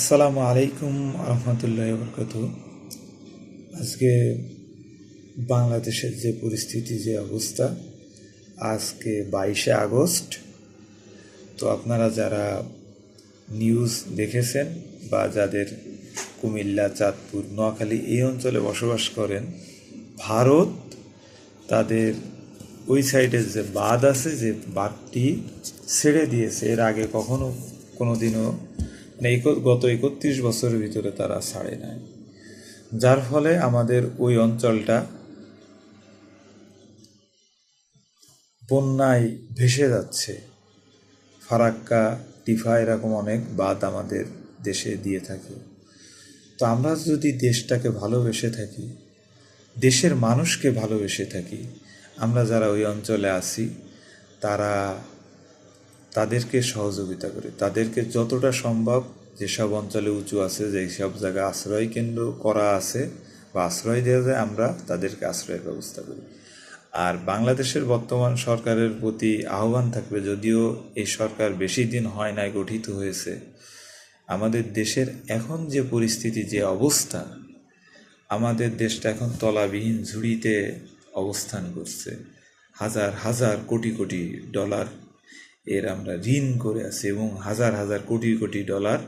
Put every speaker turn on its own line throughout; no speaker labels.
আসসালামু আলাইকুম রহমতুল্লাহ বরকত আজকে বাংলাদেশের যে পরিস্থিতি, যে অবস্থা, আজকে বাইশে আগস্ট। তো আপনারা যারা নিউজ দেখেছেন বা যাদের কুমিল্লা, চাঁদপুর, নোয়াখালী এই অঞ্চলে বসবাস করেন, ভারত তাদের ওই সাইডের যে বাঁধ আছে, যে বাঁধটি ছেড়ে দিয়েছে, এর আগে কখনো কোনো দিনও গত একত্রিশ বছরের ভিতরে তারা ছাড়ে নাই। যার ফলে আমাদের ওই অঞ্চলটা বন্যায় ভেসে যাচ্ছে। ফারাক্কা, টিফা এরকম অনেক বাদ আমাদের দেশে দিয়ে থাকে। তো আমরা যদি দেশটাকে ভালোবেসে থাকি, দেশের মানুষকে ভালোবেসে থাকি, আমরা যারা ওই অঞ্চলে আছি, তারা তাদেরকে সহযোগিতা করি। তাদেরকে যতটা সম্ভব যেসব অঞ্চলে উঁচু আছে, যেসব জায়গায় আশ্রয় কেন্দ্র করা আছে বা আশ্রয় দেওয়া যায়, আমরা তাদেরকে আশ্রয়ের ব্যবস্থা করি। আর বাংলাদেশের বর্তমান সরকারের প্রতি আহ্বান থাকবে, যদিও এই সরকার বেশি দিন হয় নাই, গঠিত হয়েছে। আমাদের দেশের এখন যে পরিস্থিতি, যে অবস্থা, আমাদের দেশটা এখন তলাবিহীন ঝুড়িতে অবস্থান করছে। হাজার হাজার কোটি কোটি ডলার এর আমরা ঋণ করে আছি এবং হাজার হাজার কোটি কোটি ডলার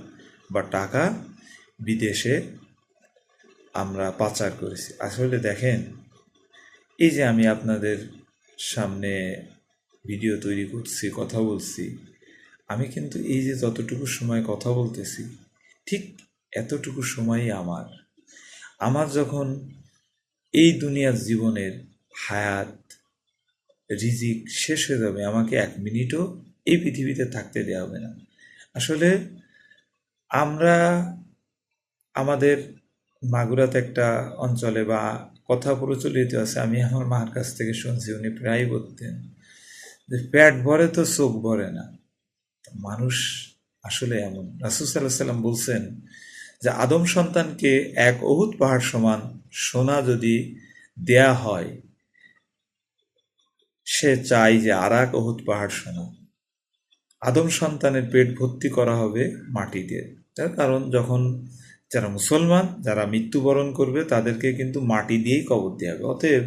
বা টাকা বিদেশে আমরা পাচার করেছি। আসলে দেখেন, এই যে আমি আপনাদের সামনে ভিডিও তৈরি করছি, কথা বলছি, আমি কিন্তু এই যে যতটুকু সময় কথা বলতেছি, ঠিক এতটুকু সময়ই আমার। আমার যখন এই দুনিয়ার জীবনের হায়াত রিজিক শেষ হয়ে যাবে, আমাকে এক মিনিটও এই পৃথিবীতে থাকতে দেওয়া হবে না। আসলে আমরা আমাদের মাগুরাতে একটা অঞ্চলে বা কথা প্রচলিত আছে, আমি আমার মার কাছ থেকে শুনছি, উনি প্রায় বলতেন যে প্যাট ভরে তো চোখ ভরে না। মানুষ আসলে এমন। রাসুল সাল্লাহ সাল্লাম বলছেন যে, আদম সন্তানকে এক অহুত পাহাড় সমান সোনা যদি দেয়া হয় সে চাই যে আর এক অহুত পাহাড় শোনা। আদম সন্তানের পেট ভর্তি করা হবে মাটি দিয়ে তার কারণ যখন যারা মুসলমান, যারা মৃত্যুবরণ করবে, তাদেরকে কিন্তু মাটি দিয়েই কবর দেওয়া হবে। অতএব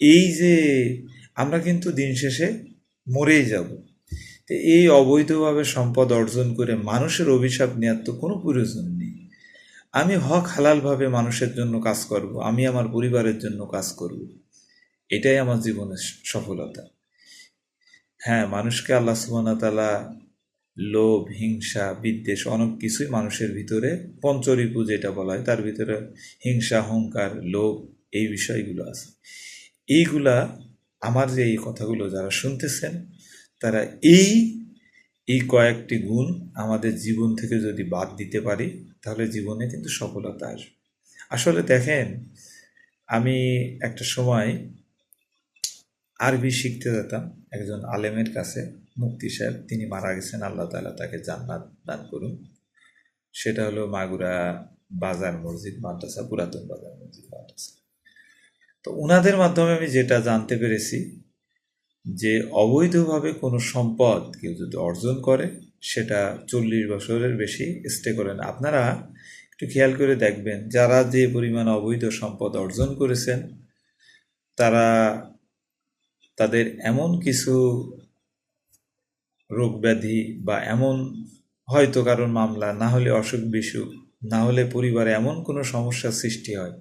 এই যে আমরা কিন্তু দিন শেষে মরেই যাব। তো এই অবৈধভাবে সম্পদ অর্জন করে মানুষের অভিশাপ নেওয়ার তো কোনো প্রয়োজন নেই। আমি হক হালালভাবে মানুষের জন্য কাজ করব, আমি আমার পরিবারের জন্য কাজ করব। এটাই আমার জীবনের সফলতা। হ্যাঁ মানুষকে আল্লাহ তাআলা লোভ, হিংসা, বিদ্বেষ অনেক কিছুই মানুষের ভিতরে পঞ্চরিপু যেটা বলা হয়, তার ভিতরে হিংসা, অহংকার, লোভ এই বিষয়গুলো আছে। এইগুলা আমার যে এই কথাগুলো যারা শুনতেছেন, তারা এই এই কয়েকটি গুণ আমাদের জীবন থেকে যদি বাদ দিতে পারি, তাহলে জীবনে কিন্তু সফলতা আসবে। আসলে দেখেন, আমি একটা সময় আরবি শিখতে যেতাম একজন আলেমের কাছে মুক্তি সাহেব, তিনি মারা গেছেন, আল্লাহ তাআলা তাকে জান্নাত দান করুন। সেটা হলো মাগুরা বাজার মসজিদ, মাদ্রাসা, পুরাতন বাজার মসজিদ, মাদ্রাসা। তো ওনাদের মাধ্যমে আমি যেটা জানতে পেরেছি, যে অবৈধভাবে কোনো সম্পদ কেউ যদি অর্জন করে, সেটা চল্লিশ বছরের বেশি স্টে করে না। আপনারা একটু খেয়াল করে দেখবেন, যারা যে পরিমাণ অবৈধ সম্পদ অর্জন করেছেন, তারা তাদের এমন কিছু রোগ ব্যাধি বা এমন হয়তো কারণ মামলা, না হলে অসুখ বিসুখ, না হলে পরিবারে এমন কোনো সমস্যার সৃষ্টি হয়,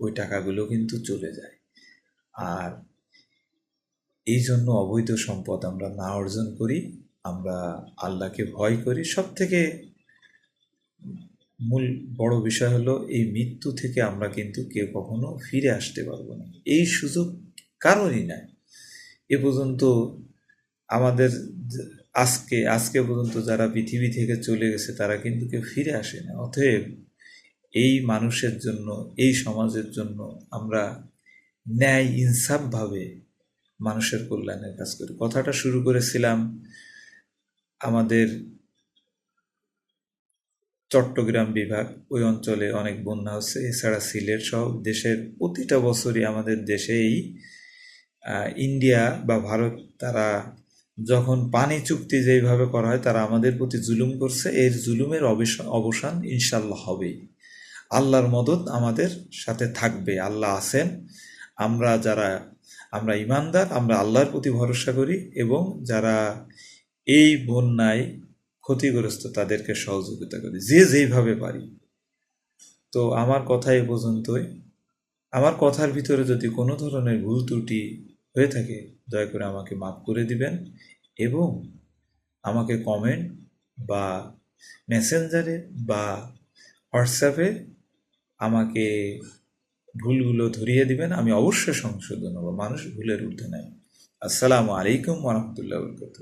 ওই টাকাগুলো কিন্তু চলে যায়। আর এই জন্য অবৈধ সম্পদ আমরা না অর্জন করি, আমরা আল্লাহকে ভয় করি। সব থেকে মূল বড় বিষয় হলো, এই মৃত্যু থেকে আমরা কিন্তু কেউ কখনো ফিরে আসতে পারব না। এই সুযোগ কারণই নাই। এ পর্যন্ত আমাদের আজকে আজকে পর্যন্ত যারা পৃথিবী থেকে চলে গেছে, তারা কিন্তু কেউ ফিরে আসে না। অতএব এই মানুষের জন্য, এই সমাজের জন্য আমরা ন্যায় ইনসাফভাবে মানুষের কল্যাণের কাজ করি। কথাটা শুরু করেছিলাম আমাদের চট্টগ্রাম বিভাগ, ওই অঞ্চলে অনেক বন্যা হচ্ছে, এছাড়া সিলেট সহ দেশের প্রতিটা বছরই আমাদের দেশেই ইন্ডিয়া বা ভারত, তারা যখন পানি চুক্তি যেইভাবে করা হয়, তারা আমাদের প্রতি জুলুম করছে। এর জুলুমের অবসান ইনশাল্লাহ হবেই। আল্লাহর মদত আমাদের সাথে থাকবে। আল্লাহ আছেন। আমরা যারা, আমরা ইমানদার, আমরা আল্লাহর প্রতি ভরসা করি এবং যারা এই বন্যায় ক্ষতিগ্রস্ত, তাদেরকে সহযোগিতা করি। যে যেইভাবে পারি। তো আমার কথা এ পর্যন্তই। আমার কথার ভিতরে যদি কোনো ধরনের ভুল ত্রুটি হয়ে থাকে, দয়া করে আমাকে মাফ করে দিবেন এবং আমাকে কমেন্ট বা মেসেঞ্জারে বা হোয়াটসঅ্যাপে আমাকে ভুলগুলো ধরিয়ে দিবেন। আমি অবশ্যই সংশোধন হব। মানুষ ভুলের ঊর্ধ্বে নেয় আসসালামু আলাইকুম ওরহমতুল্লাহ বরকত